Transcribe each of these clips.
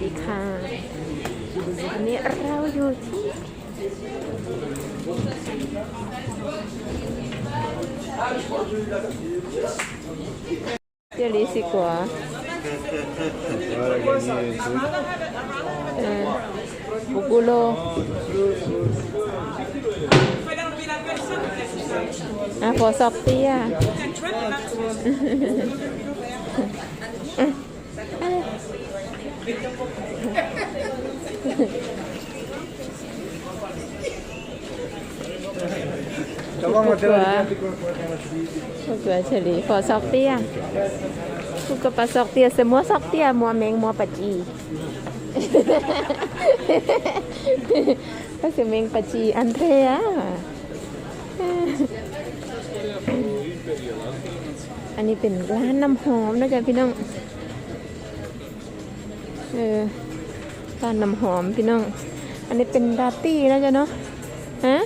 ดีค่ะวันนี้เราอยู่ที่เจลีสิกว่าบุกุโลอะพอซอกเตี้ยอะ Comment on Pourquoi va พวกเกลือเฉลีพอซอกเตี้ยพวกกระปะซอกเตี้ยเสมัวซอกเตี้ยมัวเมงมัวปะจีก็เสยเมงปะจีอันเทียอันนี้เป็นร้านน้ำหอมนะจ๊ะพี่น้อง เออร้านน้ำหอมพี่น้อง อันนี้เป็นดาตี้นะจ๊ะเนาะ ฮะ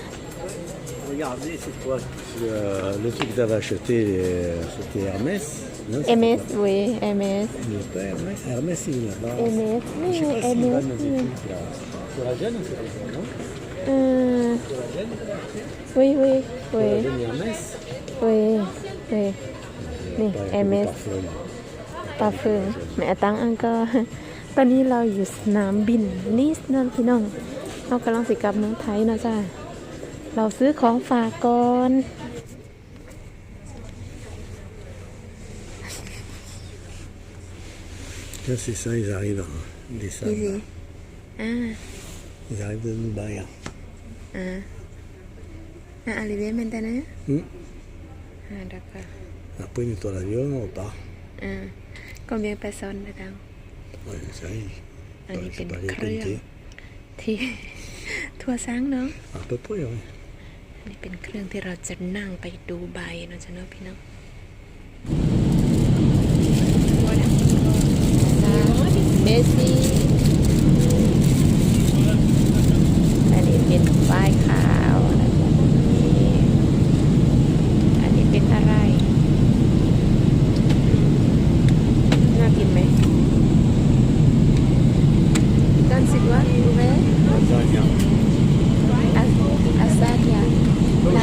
le, le truc que tu avais acheté, euh, c'était Hermès Non, c'était MS pas- เวยเอเมส Il n'est pas Hermès Hermès, il est là-bas. เอเมสนี่ Je sais pas เอ s'il เม va ส dans des นี่ trucs là. Sur la gêne, c'est pas ça, non เออเว้ยเว้ยเว้ย Sur la gêne Hermès เว้ยเว้ยนี่ Pas เอ avec เม le ส parfum. ปาเฟิงแม่ตังอังก็ตอนนี้เราอยู่สนามบินนิสนั่นพี่น้องเรากำลังสิกลับเมืองไทยเนาะจ้า เราซื้อของฝากก่อน Là, c'est ça, ils arrivent. hein. Ils descendent. ดี là. อ่า Ils arrivent de Dubaï. hein. อ่าอ่าอาริเวมันแต่นะ Hmm. อ่าดักค่ะ Après, ils nettoient l'avion, on repart. อ่าก็เบียงไปซอนนะดัง Ouais, ça y est. Ah, il Ouais, c'est fait pas une les crue, qualités. ที่ทั่วซ้างเนาะ À peu près, oui. อันนี้เป็นเครื่องที่เราจะนั่งไปดูใบเนาะจ้ะเนาะพี่น้องเบซี่อันนี้เป็นป้ายขาวนะจ๊ะนี่อันนี้เป็นอะไร น่ากินไหมกันสิวะรู้ไหม Lasagne. อาอาซาเดีย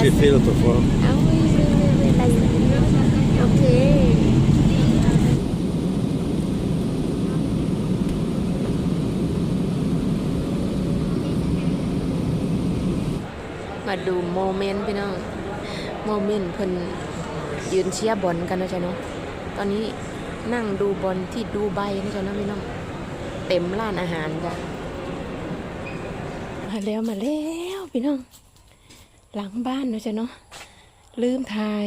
Comme j'ai fait l'autre fois. Ah oui, oui, oui, oui, la Ok. มาดูโมเมนต์พี่น้อง โมเมนต์เพิ่นยืนเชียร์บอลกันนะจ๊ะเนาะ ตอนนี้นั่งดูบอลที่ดูไบนะจ๊ะเนาะพี่น้อง เต็มร้านอาหารจ้ะ มาแล้วมาแล้วพี่น้อง หลังบ้านนะจ๊ะเนาะลืมทาย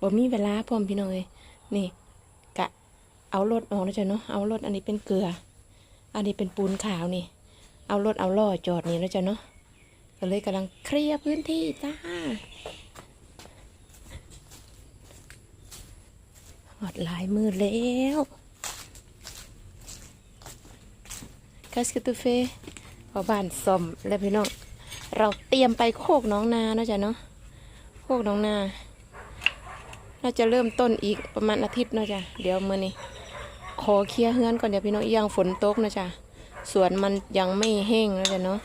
บ่มีเวลาพร้อมพี่น้องเลยนี่กะเอารถออกนะจ๊ะเนาะเอารถอันนี้เป็นเกลือ อันนี้เป็นปูนขาวนี่ เอารถเอาล่อจอดนี่นะจ๊ะเนาะก็เลยกำลังเคลียร์พื้นที่จ้าหอดลายมือแล้วคัสกตูเฟ่พอบ้านซ่อมแล้วพี่น้อง เราเตรียมไปโคกน้องนาเนาะจ๊ะเนาะโคกน้องนาน่าจะเริ่มต้นอีกประมาณอาทิตย์เนาะจ๊ะเดี๋ยวมื่อนี้ขอเคลียร์เฮือนก่อนเดี๋ยวพี่น้องยังฝนตกเนาะจ๊ะสวนมันยังไม่แห้งเนาะจ๊ะเนาะ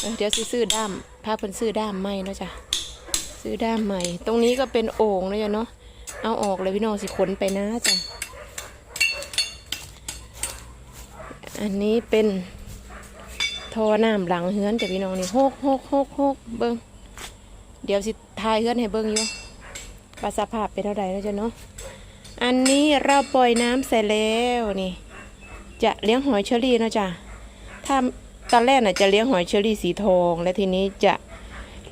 เเดี๋ยวซื้อด้ามพาเพิ่นซื้อด้ามใหม่เนาะจ๊ะซื้อด้ามใหม่ ตรงนี้ก็เป็นโอ่งเนาะจ๊ะเนาะเอาออกเลยพี่น้องสิขนไปนะจ๊ะอันนี้เป็น ท่อน้ำหลังเฮือนจ้ะพี่น้องนี่หกหกหกหกเบิ้งเดี๋ยวสิทายเฮือนให้เบิ้งอยู่ว่าสภาพเป็นเท่าไหร่แล้วจ้ะเนาะอันนี้เราปล่อยน้ำเสร็จแล้วนี่ จะเลี้ยงหอยเชอรี่นะจ๊ะถ้าตอนแรกน่ะจะเลี้ยงหอยเชอรี่สีทอง และทีนี้จะ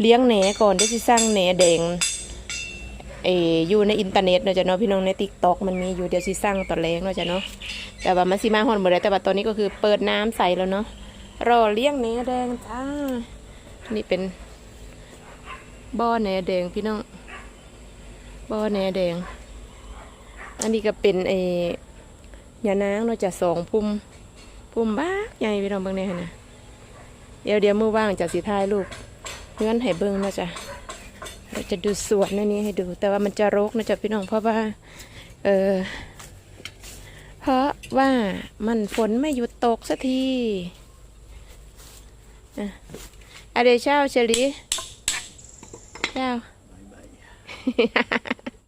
เลี้ยงแหนก่อนเดี๋ยวจะสร้างแหนแดงเอออยู่ในอินเทอร์เน็ตเนาะจ๊ะเนาะพี่น้องในติ๊กต็อกมันมีอยู่เดี๋ยวสิสร้างตอนแรกเนาะจ๊ะเนาะแต่ว่ามันสิมาฮอนหมดเลยแต่ว่าตอนนี้ก็คือเปิดน้ำใส่แล้วเนาะ รอเลี้ยงแหนแดงจ้า นี่เป็นบ่อแหนแดงพี่น้องบ่อแหนแดง อันนี้ก็เป็นเออยานางเนาะจะสองพุ่มพุ่มบ้าใหญ่พี่น้องเบิ่งแน่หั่นนะเดี๋ยวเดี๋ยวมือว่างจะสีทายลูกเพื่อนให้เบิ่งนะจ๊ะเราจะดูสวนนนี้ให้ดู แต่ว่ามันจะรกนะจ๊ะพี่น้องเพราะว่า เออพราะว่ามันฝนไม่หยุดตกสักที อะเดี๋ยวเช้าเฉลีเช้า